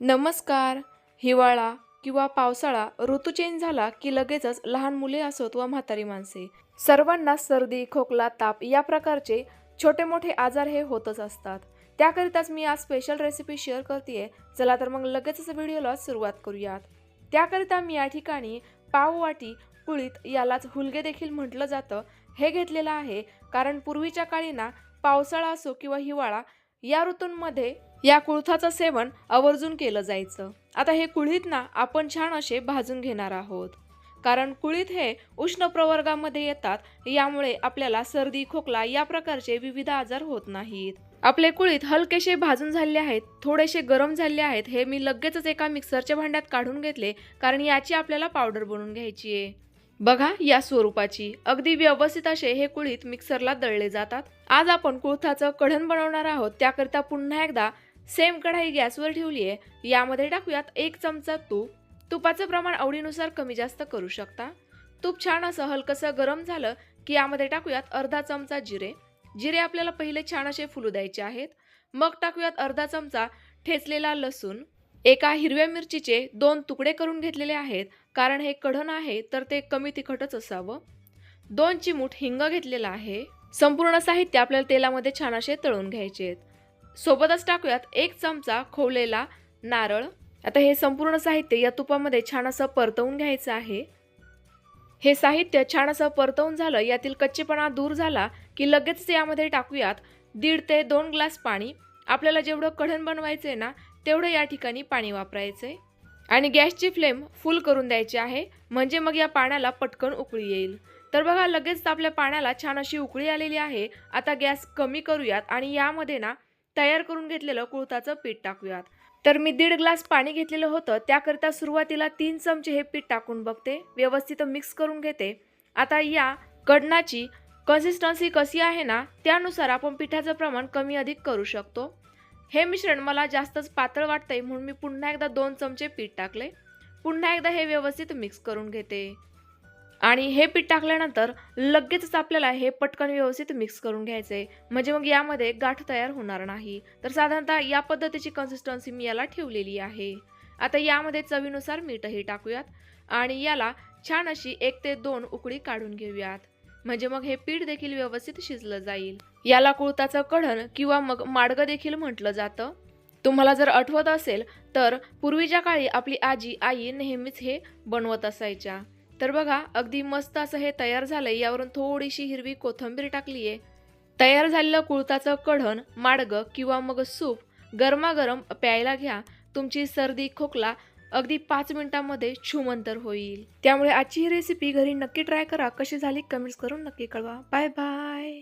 नमस्कार. हिवाळा किंवा पावसाळा ऋतू चेंज झाला की लगेचच लहान मुले असोत व म्हातारी माणसे. सर्वांना सर्दी खोकला ताप या प्रकारचे छोटे मोठे आजार हे होतच असतात. त्याकरिताच मी आज स्पेशल रेसिपी शेअर करते चला तर मग लगेचच व्हिडिओला सुरुवात करूयात. त्याकरिता मी या ठिकाणी पाववाटी पुळीत कुळीत यालाच हुलगे देखील म्हटलं जातं. हे घेतलेलं आहे कारण पूर्वीच्या काळी ना पावसाळा असो किंवा हिवाळा या ऋतूंमध्ये या कुळथाचं सेवन आवर्जून केलं जायचं. आता हे कुळीत ना आपण छान असे भाजून घेणार आहोत. कारण कुळीत हे उष्ण प्रवर्गामध्ये येतात यामुळे आपल्याला सर्दी खोकला या प्रकारचे विविध आजार होत नाहीत. आपले कुळीत हलकेसे भाजून झाले आहेत थोडेसे गरम झाले आहेत हे मी लगेचच एका मिक्सरच्या भांड्यात काढून घेतले कारण याची आपल्याला पावडर बनवून घ्यायची आहे. बघा या स्वरूपाची. अगदी व्यवस्थित असे हे कुळीत मिक्सरला दळले जातात. आज आपण कुळथाचं कढण बनवणार आहोत त्याकरिता पुन्हा एकदा सेम कढाई गॅसवर ठेवली आहे यामध्ये टाकूयात एक चमचा तूप. तुपाचं प्रमाण आवडीनुसार कमी जास्त करू शकता. तूप छान असं हलकसं गरम झालं की यामध्ये टाकूयात अर्धा चमचा जिरे. जिरे आपल्याला पहिले छान असे फुलू द्यायचे आहेत. मग टाकूयात अर्धा चमचा ठेचलेला लसूण. एका हिरव्या मिरचीचे दोन तुकडे करून घेतलेले आहेत कारण हे कढण आहे तर ते कमी तिखटच असावं. दोन चिमूट हिंग घेतलेला आहे. संपूर्ण साहित्य आपल्याला तेलामध्ये छान असे तळून घ्यायचे आहेत. सोबतच टाकूयात एक चमचा खोवलेला नारळ. आता हे संपूर्ण साहित्य या तुपामध्ये छान असं परतवून घ्यायचं आहे. हे साहित्य छान असं परतवून झालं यातील कच्चेपणा दूर झाला की लगेच यामध्ये टाकूयात दीड ते दोन ग्लास पाणी. आपल्याला जेवढं कढण बनवायचं आहे ना तेवढं या ठिकाणी पाणी वापरायचं आहे आणि गॅसची फ्लेम फुल करून द्यायची आहे म्हणजे मग या पाण्याला पटकन उकळी येईल. तर बघा लगेच आपल्या पाण्याला छान अशी उकळी आलेली आहे. आता गॅस कमी करूयात आणि यामध्ये ना तयार करून घेतलेलं कुळथाचं पीठ टाकूयात. तर मी दीड ग्लास पाणी घेतलेलं होतं. त्याकरिता सुरुवातीला तीन चमचे हे पीठ टाकून बघते. व्यवस्थित मिक्स करून घेते. आता या कडणाची कन्सिस्टन्सी कशी आहे ना त्यानुसार आपण पिठाचं प्रमाण कमी अधिक करू शकतो. हे मिश्रण मला जास्तच पातळ वाटतंय म्हणून मी पुन्हा एकदा दोन चमचे पीठ टाकले. पुन्हा एकदा हे व्यवस्थित मिक्स करून घेते. आणि हे पीठ टाकल्यानंतर लगेचच आपल्याला हे पटकन व्यवस्थित मिक्स करून घ्यायचं आहे म्हणजे मग यामध्ये गाठ तयार होणार नाही. तर साधारणतः या पद्धतीची कन्सिस्टन्सी मी याला ठेवलेली आहे. आता यामध्ये चवीनुसार मीठही टाकूयात आणि याला छान अशी एक ते दोन उकळी काढून घेऊयात. म्हणजे मग हे पीठ देखील व्यवस्थित शिजलं जाईल. याला कुळताचं कढण किंवा मग माडगं देखील म्हटलं जातं. तुम्हाला जर आठवत असेल तर पूर्वीच्या काळी आपली आजी आई नेहमीच हे बनवत असायच्या. तर बघा अगदी मस्त असं हे तयार झालंय. यावरून थोडीशी हिरवी कोथिंबीर टाकली आहे तयार झालेलं कुळताचं कढण माडगं किंवा मग सूप गरमागरम प्यायला घ्या. तुमची सर्दी खोकला अगदी पाच मिनिटांमध्ये छुमंतर होईल. त्यामुळे आजची ही रेसिपी घरी नक्की ट्राय करा. कशी झाली कमेंट्स करून नक्की कळवा. Bye bye